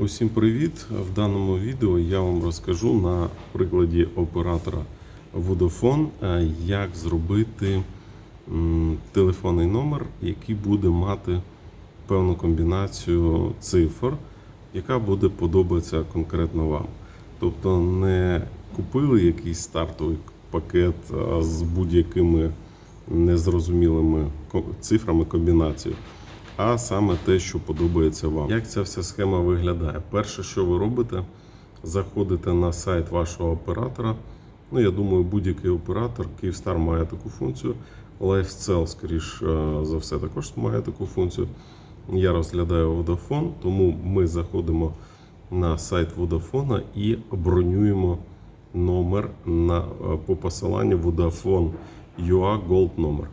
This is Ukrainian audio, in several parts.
Усім привіт! В даному відео я вам розкажу на прикладі оператора Vodafone, е, як зробити телефонний номер, який буде мати певну комбінацію цифр, яка буде подобатися конкретно вам. Тобто не купили якийсь стартовий пакет з будь-якими незрозумілими цифрами комбінацією а саме те, що подобається вам. Як ця вся схема виглядає? Перше, що ви робите, заходите на сайт вашого оператора. Ну, я думаю, будь-який оператор Kyivstar має таку функцію. LifeCell, скоріш е, за все, також має таку функцію. Я розглядаю Vodafone, тому ми заходимо на сайт Vodafone і бронюємо номер на, е, по посиланню Vodafone UA Gold номер.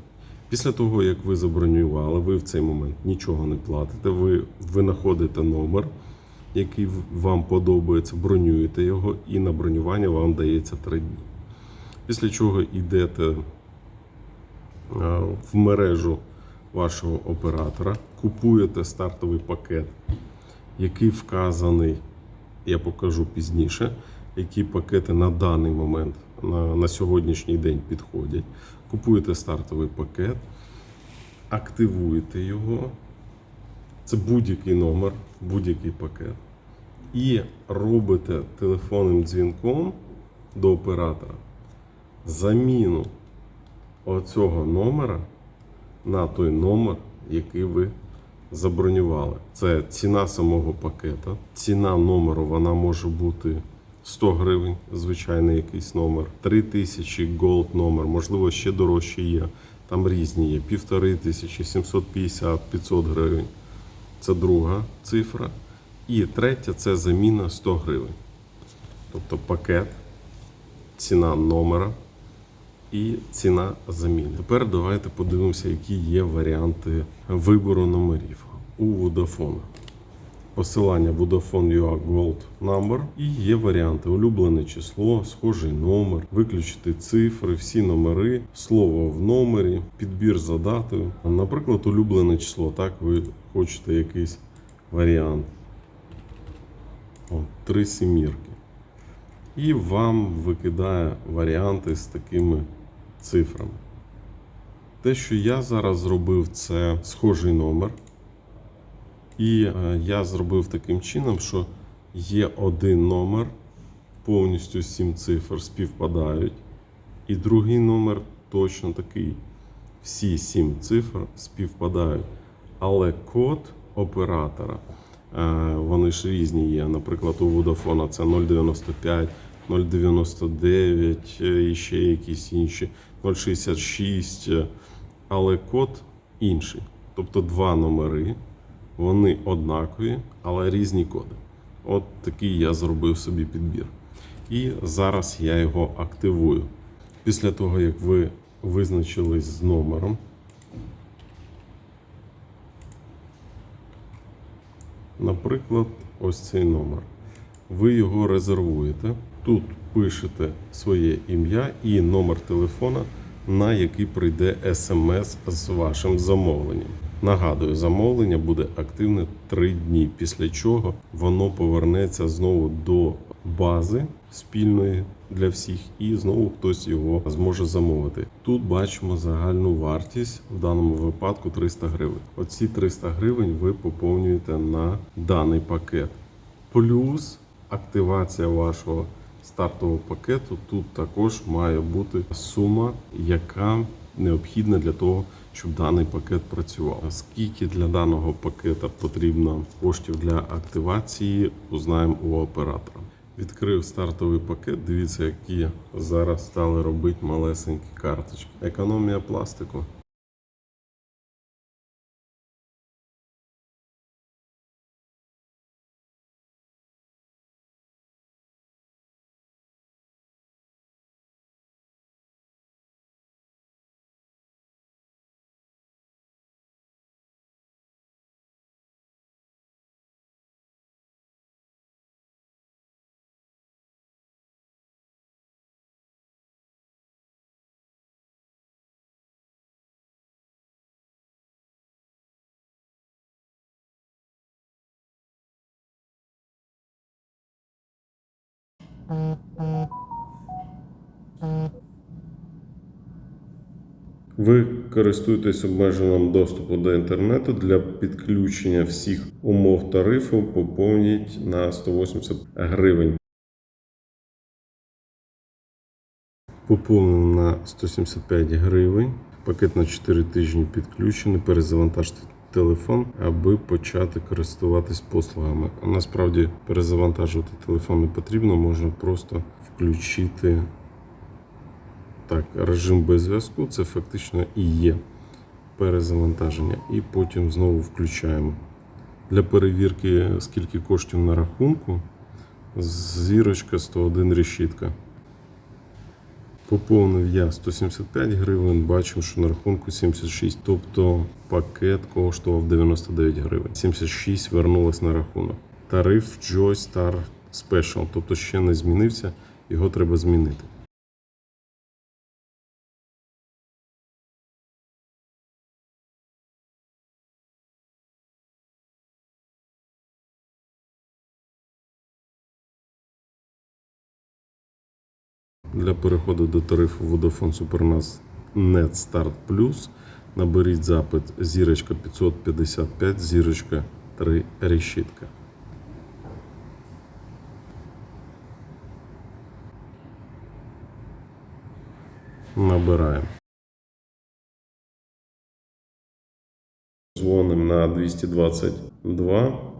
Після того, як ви забронювали, ви в цей момент нічого не платите, ви, ви знаходите номер, який вам подобається, бронюєте його, і на бронювання вам дається 3 дні. Після чого йдете е, в мережу вашого оператора, купуєте стартовий пакет, який вказаний, я покажу пізніше, які пакети на даний момент, на, на сьогоднішній день підходять. Купуєте стартовий пакет, активуєте його. Це будь-який номер, будь-який пакет. І робите телефонним дзвінком до оператора заміну оцього номера на той номер, який ви забронювали. Це ціна самого пакета. Ціна номеру вона може бути 100 гривень, звичайний якийсь номер, 3000 Gold номер, можливо, ще дорожче є. Там різні є, півтори тисячі, 750, 500 гривень. Це друга цифра. І третя це заміна 100 гривень. Тобто пакет, ціна номера і ціна заміни. Тепер давайте подивимося, які є варіанти вибору номерів у Vodafone. Посилання Vodafone UA Gold Number і є варіанти улюблене число, схожий номер, виключити цифри, всі номери, слово в номері, підбір за датою. Наприклад, улюблене число. Так, ви хочете якийсь варіант. О, три сімірки. І вам викидає варіанти з такими цифрами. Те, що я зараз зробив, це схожий номер. І е, я зробив таким чином, що є один номер, повністю сім цифр співпадають, і другий номер точно такий. Всі сім цифр співпадають. Але код оператора, е, вони ж різні є. Наприклад, у Vodafone це 095, 099 е, і ще якісь інші, 066, е, але код інший. Тобто два номери, вони однакові, але різні коди. От такий я зробив собі підбір. І зараз я його активую. Після того, як ви визначились з номером, Наприклад, ось цей номер. Ви його резервуєте. Тут пишете своє ім'я і номер телефона, на який прийде смс з вашим замовленням. Нагадую, замовлення буде активне 3 дні, після чого воно повернеться знову до бази спільної для всіх, і знову хтось його зможе замовити. Тут бачимо загальну вартість в даному випадку 300 гривень. Оці 300 гривень ви поповнюєте на даний пакет. Плюс активація вашого стартового пакету. Тут також має бути сума, яка необхідна для того, щоб даний пакет працював. Скільки для даного пакета потрібно коштів для активації, узнаємо у оператора. Відкрив стартовий пакет. Дивіться, які зараз стали робити малесенькі карточки. Економія пластику. Ви користуєтесь обмеженим доступу до інтернету для підключення всіх умов тарифу. Поповніть на 180 гривень. Поповнив на 175 гривень. Пакет на 4 тижні підключений. Перезавантажте телефон, аби почати користуватись послугами. Насправді перезавантажувати телефон не потрібно, можна просто включити так, режим без зв'язку. Це фактично і є перезавантаження. І потім знову включаємо. Для перевірки, скільки коштів на рахунку, зірочка 101 решітка. Поповнив я 175 гривень, бачимо, що на рахунку 76, тобто пакет коштував 99 гривень. 76 вернулось на рахунок. Тариф Joystar Special, тобто ще не змінився, його треба змінити. Для переходу до тарифу Vodafone Supernas Net Start Plus наберіть запит зірочка 555, зірочка 3 решітка. Набираємо. Дзвонимо на 222